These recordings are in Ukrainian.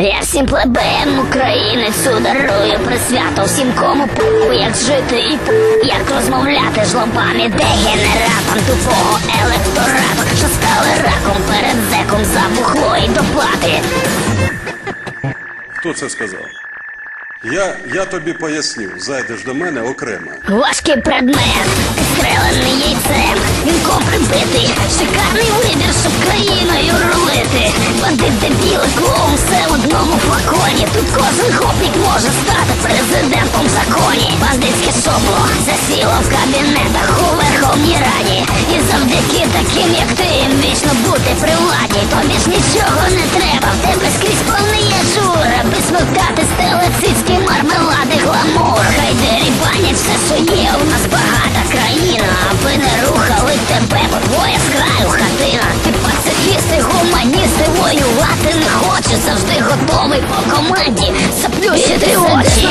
Я всім плебеям українець дарую присвято всім кому пу, як жити і пу, як розмовляти жлобами, дегенератам тупого електорату, що стали раком перед зеком за бухло і доплати. Хто це сказав? Я, я тобі поясню, зайдеш до мене окремо. Важкий предмет, підстрелений яйцем, вінком прибитий, шикарний щоб країною рулити. Бандит дебіли, клоун, все в одному флаконі. Тут кожен хопник може стати президентом в законі. Бандитське шобло засіло в кабінетах у Верховній Раді. І завдяки таким, як ти, їм вічно бути при владі. Тобі ж нічого не треба, в тебе скрізь повний хочеш, завжди готовий по команді заплющити очі.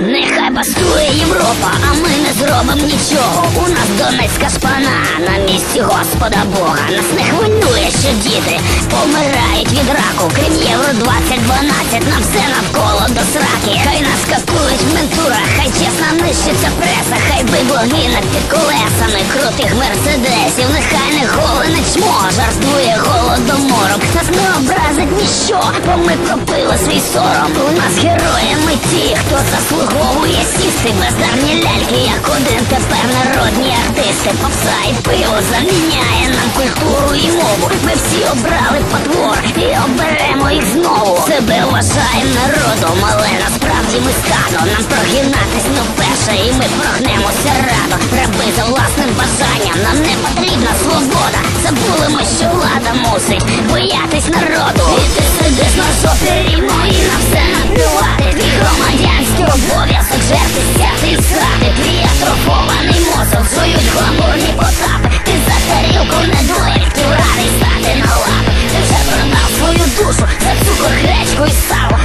Нехай бастує Європа, а ми не зробимо нічого. У нас Донецька шпана на місці Господа Бога. Нас не хвилює, що діти помирають від раку. Крім євро 2012, нам все навколо до сраки. Хай нас катують в ментурах, хай чесно нищиться преса, хай бидло гине під колесами крутих мерседесів. Нехай не голене чмо, жартує голодомором. Нас не образить ніщо, бо ми пропили свій сором. У нас героями ті, хто заслуговує сісти бездарні ляльки, як один тепер народні артисти. Попса і пиво заміняє нам культуру і мову. Ми всі обрали потвор і оберемо їх знову. Себе вважаємо народом, але насправді ми стадо. Нам прогинатись не вперше, і ми прогнемося радо за власним бажанням. Нам не потрібна свобода. Забули ми, що влада мусить боятись народу. І ти сидиш на шофері, мої на все наплювати Твій громадянський обов'язок жерти сяти і срати Твій атрофований мозок жують гламурні потапи. Ти за тарілку не дуельки радий стати на лапи. Ти вже продав свою душу за цукор, гречку і саву